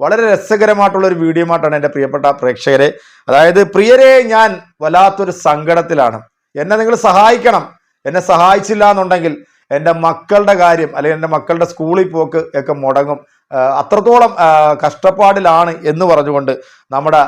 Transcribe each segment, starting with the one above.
വളരെ രസകരമായിട്ടുള്ള ഒരു വീഡിയോ ആയിട്ടാണ് എന്റെ പ്രിയപ്പെട്ട പ്രേക്ഷകരെ. അതായത് പ്രിയരെ ഞാൻ വല്ലാത്തൊരു സങ്കടത്തിലാണ്. എന്നെ നിങ്ങൾ സഹായിക്കണം. എന്നെ സഹായിച്ചില്ല എന്നുണ്ടെങ്കിൽ എന്റെ മക്കളുടെ കാര്യം അല്ലെങ്കിൽ എന്റെ മക്കളുടെ സ്കൂളിൽ പോക്ക് ഒക്കെ മുടങ്ങും. അത്രത്തോളം കഷ്ടപ്പാടിലാണ് എന്ന് പറഞ്ഞുകൊണ്ട് നമ്മുടെ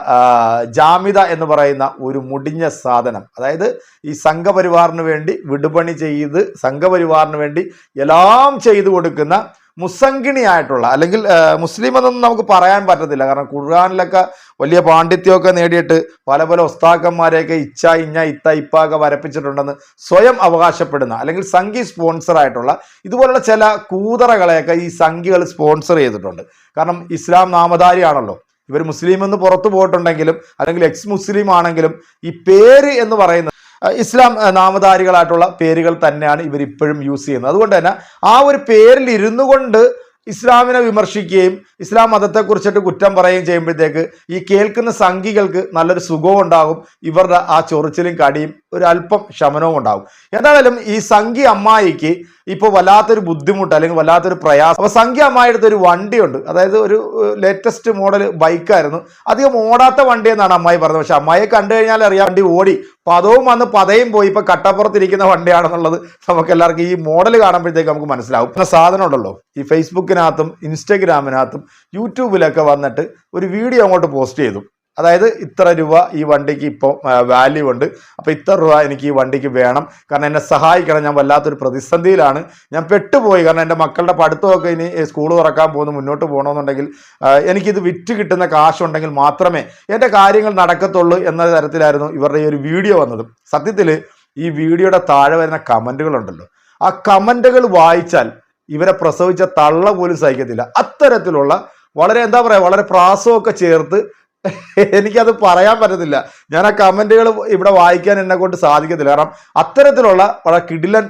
ജാമിത എന്ന് പറയുന്ന ഒരു മുടിഞ്ഞ സാധനം അതായത് ഈ സംഘപരിവാറിന് വേണ്ടി വിടുപണി ചെയ്ത് സംഘപരിവാറിന് വേണ്ടി എല്ലാം ചെയ്തു കൊടുക്കുന്ന മുസങ്കിണിയായിട്ടുള്ള അല്ലെങ്കിൽ മുസ്ലിം എന്നൊന്നും നമുക്ക് പറയാൻ പറ്റത്തില്ല. കാരണം ഖുർആാനിലൊക്കെ വലിയ പാണ്ഡിത്യമൊക്കെ നേടിയിട്ട് പല പല ഒസ്താക്കന്മാരെയൊക്കെ ഇച്ച ഇഞ്ഞ ഇത്ത ഇപ്പ ഒക്കെ വരപ്പിച്ചിട്ടുണ്ടെന്ന് സ്വയം അവകാശപ്പെടുന്ന അല്ലെങ്കിൽ സംഘി സ്പോൺസർ ആയിട്ടുള്ള ഇതുപോലുള്ള ചില കൂതറകളെയൊക്കെ ഈ സംഘികൾ സ്പോൺസർ ചെയ്തിട്ടുണ്ട്. കാരണം ഇസ്ലാം നാമധാരിയാണല്ലോ. ഇവർ മുസ്ലിം എന്ന് പുറത്തു പോയിട്ടുണ്ടെങ്കിലും അല്ലെങ്കിൽ എക്സ് മുസ്ലിം ആണെങ്കിലും ഈ പേര് എന്ന് പറയുന്നത് ഇസ്ലാം നാമധാരികളായിട്ടുള്ള പേരുകൾ തന്നെയാണ് ഇവർ ഇപ്പോഴും യൂസ് ചെയ്യുന്നത്. അതുകൊണ്ട് തന്നെ ആ ഒരു പേരിൽ ഇരുന്നു കൊണ്ട് ഇസ്ലാമിനെ വിമർശിക്കുകയും ഇസ്ലാം മതത്തെക്കുറിച്ചിട്ട് കുറ്റം പറയുകയും ചെയ്യുമ്പോഴത്തേക്ക് ഈ കേൾക്കുന്ന സംഘികൾക്ക് നല്ലൊരു സുഖവും ഉണ്ടാകും. ഇവരുടെ ആ ചൊറിച്ചിലും കടിയും ഒരു അല്പം ശമനവും ഉണ്ടാകും. എന്തായാലും ഈ സംഘി അമ്മായിക്ക് ഇപ്പോൾ വല്ലാത്തൊരു ബുദ്ധിമുട്ട് അല്ലെങ്കിൽ വല്ലാത്തൊരു പ്രയാസം. അപ്പോൾ സംഖ്യമായിട്ട് ഒരു വണ്ടിയുണ്ട്. അതായത് ഒരു ലേറ്റസ്റ്റ് മോഡൽ ബൈക്കായിരുന്നു. അധികം ഓടാത്ത വണ്ടി എന്നാണ് അമ്മായി പറഞ്ഞത്. പക്ഷെ അമ്മായിയെ കണ്ടു കഴിഞ്ഞാൽ അറിയാം വണ്ടി ഓടി. പദവും വന്ന് പതയും പോയി. ഇപ്പൊ കട്ടപ്പുറത്തിരിക്കുന്ന വണ്ടിയാണെന്നുള്ളത് നമുക്ക് എല്ലാവർക്കും ഈ മോഡൽ കാണുമ്പോഴത്തേക്ക് നമുക്ക് മനസ്സിലാവും. പിന്നെ സാധനം ഉണ്ടല്ലോ. ഈ ഫേസ്ബുക്കിനകത്തും ഇൻസ്റ്റഗ്രാമിനകത്തും യൂട്യൂബിലൊക്കെ വന്നിട്ട് ഒരു വീഡിയോ അങ്ങോട്ട് പോസ്റ്റ് ചെയ്തു. അതായത് ഇത്ര രൂപ ഈ വണ്ടിക്ക് ഇപ്പോൾ വാല്യൂ ഉണ്ട്. അപ്പോൾ ഇത്ര രൂപ എനിക്ക് ഈ വണ്ടിക്ക് വേണം. കാരണം എന്നെ സഹായിക്കണം. ഞാൻ വല്ലാത്തൊരു പ്രതിസന്ധിയിലാണ്. ഞാൻ പെട്ടുപോയി. കാരണം എന്റെ മക്കളുടെ പഠിത്തമൊക്കെ ഇനി സ്കൂൾ തുറക്കാൻ പോകുന്നു മുന്നോട്ട് പോകണമെന്നുണ്ടെങ്കിൽ എനിക്കിത് വിറ്റ് കിട്ടുന്ന കാശുണ്ടെങ്കിൽ മാത്രമേ എന്റെ കാര്യങ്ങൾ നടക്കത്തുള്ളൂ എന്ന തരത്തിലായിരുന്നു ഇവരുടെ ഈ ഒരു വീഡിയോ വന്നത്. സത്യത്തിൽ ഈ വീഡിയോയുടെ താഴെ വരുന്ന കമന്റുകളുണ്ടല്ലോ ആ കമന്റുകൾ വായിച്ചാൽ ഇവരെ പ്രസവിച്ച തള്ള പോലും സഹിക്കത്തില്ല. അത്തരത്തിലുള്ള വളരെ എന്താ പറയുക വളരെ പ്രാസമൊക്കെ ചേർത്ത് എനിക്കത് പറയാൻ പറ്റത്തില്ല. ഞാൻ ആ കമന്റുകൾ ഇവിടെ വായിക്കാൻ എന്നെ കൊണ്ട് സാധിക്കത്തില്ല. കാരണം അത്തരത്തിലുള്ള വളരെ കിടിലൻ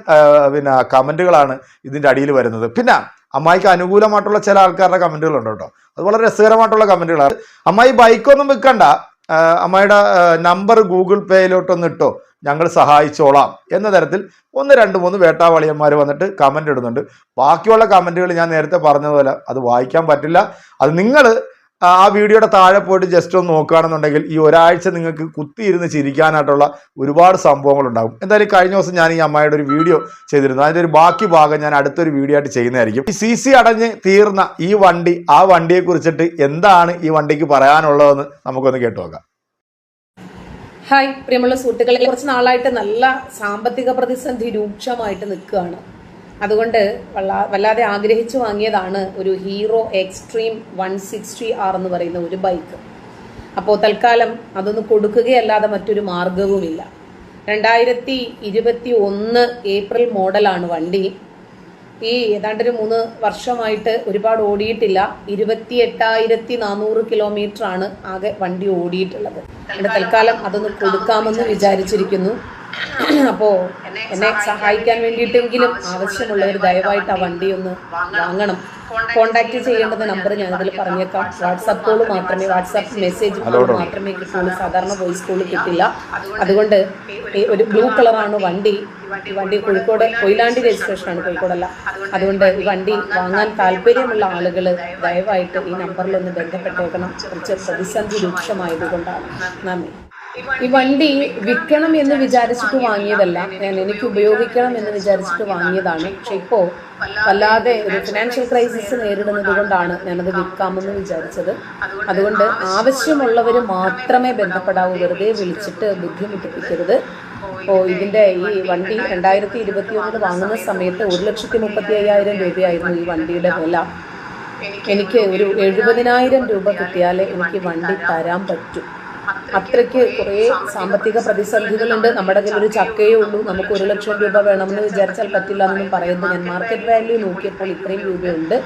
പിന്നെ കമന്റുകളാണ് ഇതിന്റെ അടിയിൽ വരുന്നത്. പിന്നെ അമ്മായിക്ക് അനുകൂലമായിട്ടുള്ള ചില ആൾക്കാരുടെ കമന്റുകൾ ഉണ്ട് കേട്ടോ. അത് വളരെ രസകരമായിട്ടുള്ള കമന്റുകളാണ് അമ്മായി ബൈക്കൊന്നും വിൽക്കണ്ട. അമ്മയുടെ നമ്പർ ഗൂഗിൾ പേയിലോട്ടൊന്ന് ഇട്ടോ. ഞങ്ങൾ സഹായിച്ചോളാം എന്ന തരത്തിൽ ഒന്ന് രണ്ട് മൂന്ന് വേട്ടാവളിയന്മാർ വന്നിട്ട് കമന്റ് ഇടുന്നുണ്ട്. ബാക്കിയുള്ള കമന്റുകൾ ഞാൻ നേരത്തെ പറഞ്ഞതുപോലെ അത് വായിക്കാൻ പറ്റില്ല. അത് നിങ്ങൾ ആ വീഡിയോയുടെ താഴെ പോയിട്ട് ജസ്റ്റ് ഒന്ന് നോക്കുകയാണെന്നുണ്ടെങ്കിൽ ഈ ഒരാഴ്ച നിങ്ങൾക്ക് കുത്തിയിരുന്ന് ചിരിക്കാനായിട്ടുള്ള ഒരുപാട് സംഭവങ്ങൾ ഉണ്ടാകും എന്തായാലും കഴിഞ്ഞ ദിവസം ഞാൻ ഈ അമ്മയുടെ ഒരു വീഡിയോ ചെയ്തിരുന്നു. അതിന്റെ ഒരു ബാക്കി ഭാഗം ഞാൻ അടുത്തൊരു വീഡിയോ ആയിട്ട് ചെയ്യുന്നതായിരിക്കും. ഈ സി സി അടഞ്ഞ് തീർന്ന ഈ വണ്ടി ആ വണ്ടിയെ കുറിച്ചിട്ട് എന്താണ് ഈ വണ്ടിക്ക് പറയാനുള്ളതെന്ന് നമുക്കൊന്ന് കേട്ടു നോക്കാം. ഹായ് പ്രിയമുള്ള സുഹൃത്തുക്കളെ. കുറച്ച് നാളായിട്ട് നല്ല സാമ്പത്തിക പ്രതിസന്ധി രൂക്ഷമായിട്ട് നിൽക്കുകയാണ്. അതുകൊണ്ട് വല്ലാ- വല്ലാതെ ആഗ്രഹിച്ചു വാങ്ങിയതാണ് ഒരു Hero Xtreme one sixty R എന്ന് പറയുന്ന ഒരു ബൈക്ക്. അപ്പോൾ തൽക്കാലം അതൊന്ന് കൊടുക്കുകയല്ലാതെ മറ്റൊരു മാർഗവുമില്ല രണ്ടായിരത്തി ഇരുപത്തി ഒന്ന് ഏപ്രിൽ മോഡലാണ് വണ്ടി. ഈ ഏതാണ്ട് ഒരു മൂന്ന് വർഷമായിട്ട് ഒരുപാട് ഓടിയിട്ടില്ല. ഇരുപത്തി എട്ടായിരത്തി നാനൂറ് കിലോമീറ്റർ ആണ് ആകെ വണ്ടി ഓടിയിട്ടുള്ളത്. തൽക്കാലം അതൊന്ന് കൊടുക്കാമെന്ന് വിചാരിച്ചിരിക്കുന്നു. അപ്പോ എന്നെ സഹായിക്കാൻ വേണ്ടിയിട്ടെങ്കിലും ആവശ്യമുള്ളവർ ദയവായിട്ട് ആ വണ്ടി ഒന്ന് വാങ്ങണം. കോണ്ടാക്ട് ചെയ്യേണ്ടത് നമ്പർ ഞാൻ ഞാനതിൽ പറഞ്ഞേക്കാം. വാട്സാപ്പ് കോൾ മാത്രമേ വാട്സാപ്പ് മെസ്സേജ് കോൾ മാത്രമേ കിട്ടുള്ളൂ. സാധാരണ വോയിസ് കോൾ കിട്ടില്ല. അതുകൊണ്ട് ഒരു ബ്ലൂ കളറാണ് വണ്ടി. ഈ വണ്ടി കോഴിക്കോട് കൊയിലാണ്ടി രജിസ്ട്രേഷൻ ആണ് കോഴിക്കോടല്ല. അതുകൊണ്ട് ഈ വണ്ടി വാങ്ങാൻ താല്പര്യമുള്ള ആളുകൾ ദയവായിട്ട് ഈ നമ്പറിലൊന്ന് ബന്ധപ്പെട്ടേക്കണം. കുറച്ച് പ്രതിസന്ധി രൂക്ഷമായതുകൊണ്ടാണ്. നന്ദി. ഈ വണ്ടി വിൽക്കണം എന്ന് വിചാരിച്ചിട്ട് വാങ്ങിയതല്ല. ഞാൻ എനിക്ക് ഉപയോഗിക്കണം എന്ന് വിചാരിച്ചിട്ട് വാങ്ങിയതാണ്. പക്ഷെ ഇപ്പോൾ വല്ലാതെ ഒരു ഫിനാൻഷ്യൽ ക്രൈസിസ് നേരിടുന്നത് കൊണ്ടാണ് ഞാനത് വിൽക്കാമെന്ന് വിചാരിച്ചത്. അതുകൊണ്ട് ആവശ്യമുള്ളവർ മാത്രമേ ബന്ധപ്പെടാവൂ. വെറുതെ വിളിച്ചിട്ട് ബുദ്ധിമുട്ടിപ്പിക്കരുത്. അപ്പോൾ ഇതിന്റെ ഈ വണ്ടി രണ്ടായിരത്തി ഇരുപത്തി ഒന്നിൽ വാങ്ങുന്ന സമയത്ത് ഒരു ലക്ഷത്തി മുപ്പത്തി അയ്യായിരം രൂപയായിരുന്നു ഈ വണ്ടിയുടെ വില. എനിക്ക് ഒരു എഴുപതിനായിരം രൂപ കിട്ടിയാലേ എനിക്ക് വണ്ടി തരാൻ പറ്റൂ. അത്രയ്ക്ക് കുറേ സാമ്പത്തിക പ്രതിസന്ധികളുണ്ട്. നമ്മുടെ കയ്യിൽ ഒരു ചക്കയേ ഉള്ളൂ. നമുക്ക് ഒരു ലക്ഷം രൂപ വേണമെന്ന് വിചാരിച്ചാൽ പറ്റില്ല എന്നൊന്നും പറയുന്നു. ഞാൻ മാർക്കറ്റ് വാല്യൂ നോക്കിയപ്പോൾ ഇത്രയും രൂപയുണ്ട്.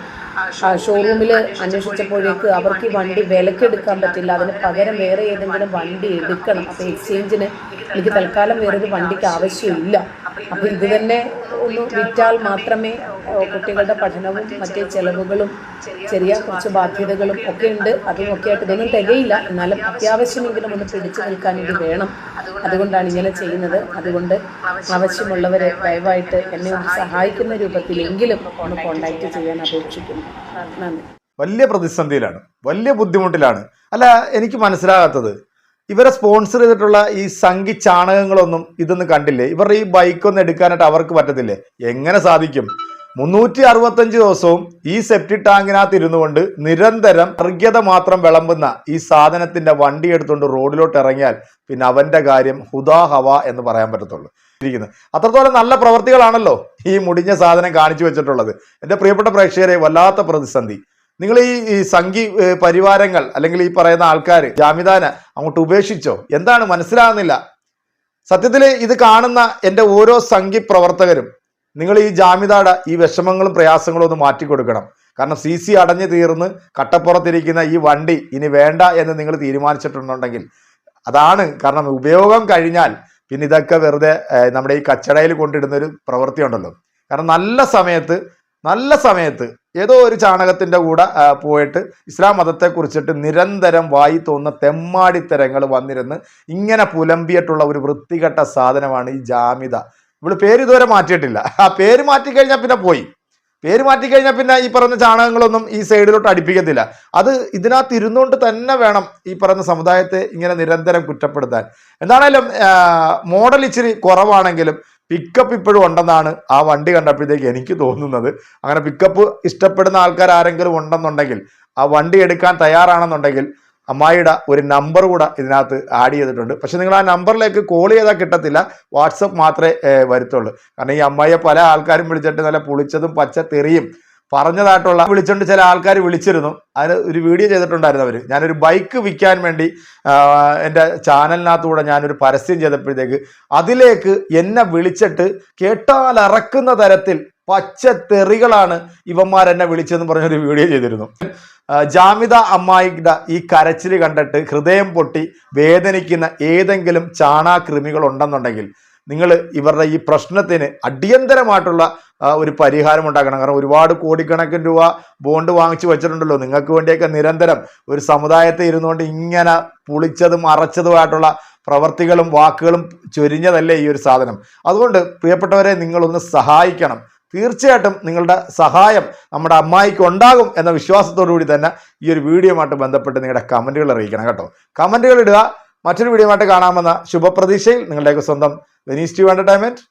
ഷോറൂമിൽ അന്വേഷിച്ചപ്പോഴേക്ക് അവർക്ക് ഈ വണ്ടി വിലക്കെടുക്കാൻ പറ്റില്ല. അതിന് പകരം വേറെ ഏതെങ്കിലും വണ്ടി എടുക്കണം. അപ്പോൾ എക്സ്ചേഞ്ചിന് എനിക്ക് തൽക്കാലം വേറൊരു വണ്ടിക്ക് ആവശ്യമില്ല. അപ്പോൾ ഇത് തന്നെ ഒന്ന് വിറ്റാൽ മാത്രമേ കുട്ടികളുടെ പഠനവും മറ്റേ ചെലവുകളും ചെറിയ കുറച്ച് ബാധ്യതകളും ഒക്കെ ഉണ്ട്. അതും ഒക്കെ ആയിട്ട് ഇതൊന്നും തികയില്ല. എന്നാലും അത്യാവശ്യമെങ്കിലും ഒന്ന് പിടിച്ചു നിൽക്കാൻ ഇത് വേണം. അതുകൊണ്ടാണ് ഇങ്ങനെ ചെയ്യുന്നത്. അതുകൊണ്ട് ആവശ്യമുള്ളവരെ ദയവായിട്ട് എന്നെ ഒന്ന് സഹായിക്കുന്ന രൂപത്തിലെങ്കിലും ഒന്ന് കോണ്ടാക്ട് ചെയ്യാൻ അപേക്ഷിക്കുന്നു. നന്ദി. വലിയ പ്രതിസന്ധിയിലാണ്. വലിയ ബുദ്ധിമുട്ടിലാണ്. അല്ല എനിക്ക് മനസ്സിലാകാത്തത് ഇവരെ സ്പോൺസർ ചെയ്തിട്ടുള്ള ഈ സംഘി ചാണകങ്ങളൊന്നും ഇതൊന്നും കണ്ടില്ലേ? ഇവരുടെ ഈ ബൈക്കൊന്നും എടുക്കാനായിട്ട് അവർക്ക് പറ്റത്തില്ലേ? എങ്ങനെ സാധിക്കും? മുന്നൂറ്റി അറുപത്തഞ്ച് ദിവസവും ഈ സെപ്റ്റി ടാങ്കിനകത്ത് ഇരുന്നു കൊണ്ട് നിരന്തരം അർഹ്യത മാത്രം വിളമ്പുന്ന ഈ സാധനത്തിന്റെ വണ്ടി എടുത്തുകൊണ്ട് റോഡിലോട്ട് ഇറങ്ങിയാൽ പിന്നെ അവന്റെ കാര്യം ഹുദാ ഹവ എന്ന് പറയാൻ പറ്റത്തുള്ളൂ. ഇരിക്കുന്നത് അത്രത്തോളം നല്ല പ്രവർത്തികളാണല്ലോ ഈ മുടിഞ്ഞ സാധനം കാണിച്ചു വെച്ചിട്ടുള്ളത്. എന്റെ പ്രിയപ്പെട്ട പ്രേക്ഷകരെ വല്ലാത്ത പ്രതിസന്ധി. നിങ്ങൾ ഈ സംഘി പരിവാരങ്ങൾ അല്ലെങ്കിൽ ഈ പറയുന്ന ആൾക്കാർ ജാമിദാന അങ്ങോട്ട് ഉപേക്ഷിച്ചോ? എന്താണ്? മനസ്സിലാകുന്നില്ല. സത്യത്തിൽ ഇത് കാണുന്ന എന്റെ ഓരോ സംഘി പ്രവർത്തകരും നിങ്ങൾ ഈ ജാമിദാട ഈ വിഷമങ്ങളും പ്രയാസങ്ങളും ഒന്ന് മാറ്റിക്കൊടുക്കണം കാരണം സി സി അടഞ്ഞു തീർന്ന് കട്ടപ്പുറത്തിരിക്കുന്ന ഈ വണ്ടി ഇനി വേണ്ട എന്ന് നിങ്ങൾ തീരുമാനിച്ചിട്ടുണ്ടെങ്കിൽ അതാണ് കാരണം ഉപയോഗം കഴിഞ്ഞാൽ പിന്നെ ഇതൊക്കെ വെറുതെ നമ്മുടെ ഈ കച്ചടയിൽ കൊണ്ടിടുന്ന ഒരു പ്രവൃത്തി ഉണ്ടല്ലോ കാരണം നല്ല സമയത്ത് നല്ല സമയത്ത് ഏതോ ഒരു ചാണകത്തിന്റെ കൂടെ പോയിട്ട് ഇസ്ലാം മതത്തെ കുറിച്ചിട്ട് നിരന്തരം വായി തോന്നുന്ന തെമ്മാടിത്തരങ്ങൾ വന്നിരുന്ന് ഇങ്ങനെ പുലമ്പിയിട്ടുള്ള ഒരു വൃത്തികെട്ട സാധനമാണ് ഈ ജാമിത ഇവിടെ പേര് ഇതുവരെ മാറ്റിയിട്ടില്ല. ആ പേര് മാറ്റിക്കഴിഞ്ഞാൽ പിന്നെ പോയി. പേര് മാറ്റിക്കഴിഞ്ഞാൽ പിന്നെ ഈ പറഞ്ഞ ചാണകങ്ങളൊന്നും ഈ സൈഡിലോട്ട് അടുപ്പിക്കത്തില്ല. അത് ഇതിനകത്ത് ഇരുന്നുകൊണ്ട് തന്നെ വേണം ഈ പറഞ്ഞ സമുദായത്തെ ഇങ്ങനെ നിരന്തരം കുറ്റപ്പെടുത്താൻ. എന്താണേലും മോഡൽ ഇച്ചിരി കുറവാണെങ്കിലും പിക്കപ്പ് ഇപ്പോഴും ഉണ്ടെന്നാണ് ആ വണ്ടി കണ്ടപ്പോഴത്തേക്ക് എനിക്ക് തോന്നുന്നത്. അങ്ങനെ പിക്കപ്പ് ഇഷ്ടപ്പെടുന്ന ആൾക്കാർ ആരെങ്കിലും ഉണ്ടെന്നുണ്ടെങ്കിൽ ആ വണ്ടി എടുക്കാൻ തയ്യാറാണെന്നുണ്ടെങ്കിൽ അമ്മായിയുടെ ഒരു നമ്പർ കൂടെ ഇതിനകത്ത് ആഡ് ചെയ്തിട്ടുണ്ട്. പക്ഷെ നിങ്ങൾ ആ നമ്പറിലേക്ക് കോൾ ചെയ്താൽ കിട്ടത്തില്ല. വാട്സപ്പ് മാത്രമേ വരുത്തുള്ളൂ. കാരണം ഈ അമ്മായിയെ പല ആൾക്കാരും വിളിച്ചിട്ട് നല്ല പുളിച്ചതും പച്ച തെറിയും പറഞ്ഞതായിട്ടുള്ള വിളിച്ചുകൊണ്ട് ചില ആൾക്കാർ വിളിച്ചിരുന്നു. അതിന് ഒരു വീഡിയോ ചെയ്തിട്ടുണ്ടായിരുന്നു അവർ ഞാനൊരു ബൈക്ക് വിൽക്കാൻ വേണ്ടി എന്റെ ചാനലിനകത്തൂടെ ഞാനൊരു പരസ്യം ചെയ്തപ്പോഴത്തേക്ക് അതിലേക്ക് എന്നെ വിളിച്ചിട്ട് കേട്ടാൽ അറക്കുന്ന തരത്തിൽ പച്ച തെറികളാണ് ഇവന്മാർ എന്നെ വിളിച്ചെന്ന് പറഞ്ഞൊരു വീഡിയോ ചെയ്തിരുന്നു. ജാമിത അമ്മായിയുടെ ഈ കരച്ചിൽ കണ്ടിട്ട് ഹൃദയം പൊട്ടി വേദനിക്കുന്ന ഏതെങ്കിലും ചാണാകൃമികൾ ഉണ്ടെന്നുണ്ടെങ്കിൽ നിങ്ങൾ ഇവരുടെ ഈ പ്രശ്നത്തിന് അടിയന്തരമായിട്ടുള്ള ഒരു പരിഹാരം ഉണ്ടാക്കണം. കാരണം ഒരുപാട് കോടിക്കണക്കിന് രൂപ ബോണ്ട് വാങ്ങിച്ചു വെച്ചിട്ടുണ്ടല്ലോ. നിങ്ങൾക്ക് വേണ്ടിയൊക്കെ നിരന്തരം ഒരു സമുദായത്തെ ഇരുന്നുകൊണ്ട് ഇങ്ങനെ പുളിച്ചതും അറച്ചതുമായിട്ടുള്ള പ്രവർത്തികളും വാക്കുകളും ചൊരിഞ്ഞതല്ലേ ഈ ഒരു സാധനം. അതുകൊണ്ട് പ്രിയപ്പെട്ടവരെ നിങ്ങളൊന്ന് സഹായിക്കണം. തീർച്ചയായിട്ടും നിങ്ങളുടെ സഹായം നമ്മുടെ അമ്മായിക്ക് ഉണ്ടാകും എന്ന വിശ്വാസത്തോടു കൂടി തന്നെ ഈ ഒരു വീഡിയോയുമായിട്ട് ബന്ധപ്പെട്ട് നിങ്ങളുടെ കമന്റുകൾ അറിയിക്കണം കേട്ടോ. കമന്റുകൾ ഇടുക മറ്റൊരു വീഡിയോ ആയിട്ട് കാണാമെന്ന ശുഭപ്രതീക്ഷയിൽ നിങ്ങളുടെയൊക്കെ സ്വന്തം വെനീസ് ടു എന്റർടൈൻമെന്റ്